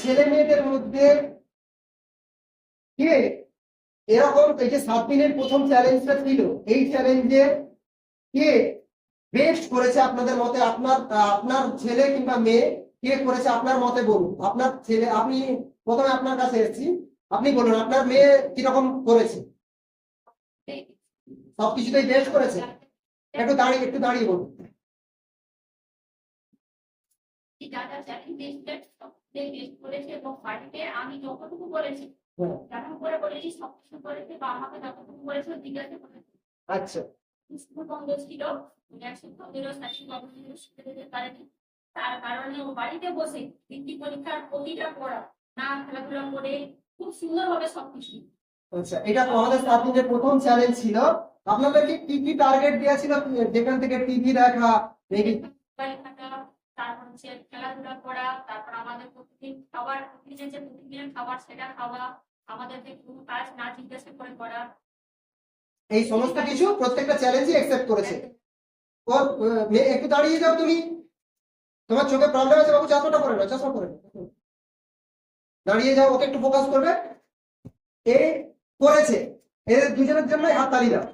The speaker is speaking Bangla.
ছেলে মেয়েদের মধ্যে কে? এরকম এই যে সাত দিনের প্রথম চ্যালেঞ্জটা ছিল, এই চ্যালেঞ্জে কে বেস্ট করেছে আপনাদের মতে? আপনার আপনার ছেলে কিংবা মেয়ে কে করেছে আপনার মতে বলুন? আপনার ছেলে, আপনি প্রথমে আপনার কাছে এসেছি। আপনি বলুন, আপনার মেয়ে কীরকম করেছে? সবকিছুতেই বেস্ট করেছে? একটু দাঁড়িয়ে একটু দাঁড়িয়ে বলুন। যা যা চ্যালেঞ্জ টেস্টেড করেছে এবং বাড়িতে আমি যতটুকু বলেছি হ্যাঁ। যেমন করে বলেছি সব কিছু করেছে বা আমাকে যতটুকু বলেছে জিজ্ঞাসা করেছে আচ্ছা। স্কুল বন্ধ ছিল শিখতে যেতে পারেনি। তার কারণে ও বাড়িতে বসে বৃত্তি পরীক্ষার প্রতিটা পড়া না খেলাধুলা করে খুব সুন্দরভাবে সবকিছু আচ্ছা এটা সাত দিনের প্রথম চ্যালেঞ্জ ছিল। আপনাদেরকে কি কি টার্গেট দেওয়া ছিল? যেখান থেকে টিভি দেখা তারপর হচ্ছে খেলাধুলা করা, তারপর আমাদের প্রতিদিন খাবার, প্রতিদিনের যে প্রতিদিনের খাবার সেটা খাওয়া, আমাদেরকে কোনো কাজ না জিজ্ঞাসা করে করা। এই সমস্ত কিছু প্রত্যেকটা চ্যালেঞ্জই অ্যাকসেপ্ট করেছে। ওর একটু দাঁড়িয়ে যাও তুমি। তোমার চোখে প্রবলেম আছে বাবু চশমাটা পরে না চশমা পরে নাও। দাঁড়িয়ে যাও, ওকে একটু ফোকাস করবে। এ করেছে। এদের দুজনের জন্য হাত তালি দাও।